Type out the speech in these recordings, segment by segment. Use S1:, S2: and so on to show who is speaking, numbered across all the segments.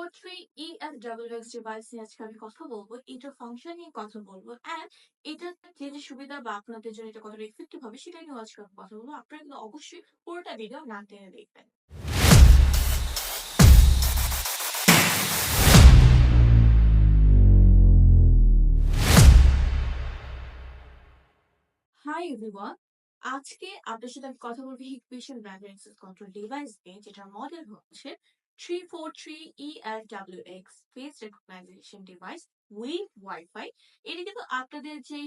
S1: 343 EFWX device নিয়ে আজকে আমি কথা বলব। এটার ফাংশন নিয়ে কথা বলব। অ্যান্ড এটার যে, যে সুবিধা বা আপনাদের জন্য এটা কতটা ইফেক্টিভ হবে সেটা নিয়েও আজকে কথা বলব। আপনারা কিন্তু অবশ্যই পুরোটা ভিডিও না টেনে দেখবেন। Hi everyone. আজকে আপনার সাথে আমি কথা বলব হিকভিশন ব্র্যান্ডের অ্যাক্সেস কন্ট্রোল ডিভাইস নিয়ে যেটার মডেল হচ্ছে 343 EFWX face recognition device with wifi. এটা কিন্তু আপনাদের যে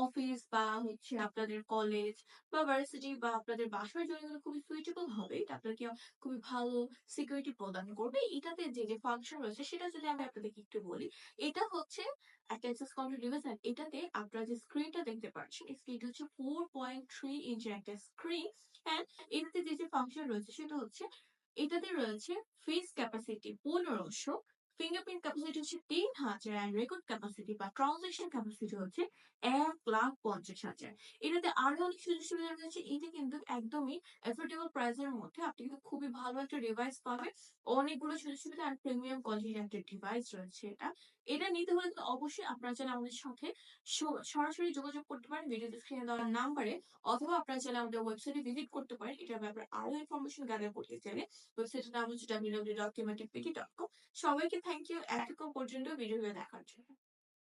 S1: অফিস বা হচ্ছে আপনাদের কলেজ বা ভার্সিটি বা আপনাদের বাসার জন্য কিন্তু খুবই সুইটেবল হবে। এটা আপনাকে খুবই ভালো সিকিউরিটি প্রদান করবে। এটাতে যে, যে ফাংশন রয়েছে সেটা যদি আমি আপনাদেরকে একটু বলি। এটা হচ্ছে একটা অ্যাক্সেস কন্ট্রোল ডিভাইস এটাতে আপনারা যে স্ক্রিনটা দেখতে পাচ্ছেন, স্ক্রিনটা হচ্ছে 4.3 ইঞ্চির একটা স্ক্রিন অ্যান্ড এটাতে যে, যে ফাংশন রয়েছে সেটা হচ্ছে এটাতে রয়েছে ফেস ক্যাপাসিটি 1500, ফিঙ্গারপ্রিন্ট ক্যাপাসিটি হচ্ছে 3000 অ্যান্ড রেকর্ড ক্যাপাসিটি বা ট্রানজ্যাকশন ক্যাপাসিটি হচ্ছে 1,50,000 এটাতে আরও অনেক সুযোগ সুবিধা রয়েছে। এটা কিন্তু একদমই এফোর্ডেবল প্রাইস এর মধ্যে আপনি কিন্তু খুবই ভালো একটা ডিভাইস পাবেন। অনেকগুলো সুযোগ সুবিধা আর প্রিমিয়াম কোয়ালিটির একটা ডিভাইস রয়েছে এটা। এটা নিতে হলে কিন্তু অবশ্যই আপনারা চাইলে আমাদের সাথে সরাসরি যোগাযোগ করতে পারেন ভিডিও স্ক্রিনে দেওয়া নাম্বারে অথবা আপনারা চাইলে আমাদের ওয়েবসাইটে ভিজিট করতে পারেন। এটার ব্যাপারে আরও ইনফরমেশন গ্যাদার করতে চাইলে ওয়েবসাইটের নাম হচ্ছে www.kematippt.com সবাইকে থ্যাংক ইউ এতক্ষণ পর্যন্ত ভিডিওটা দেখার জন্য।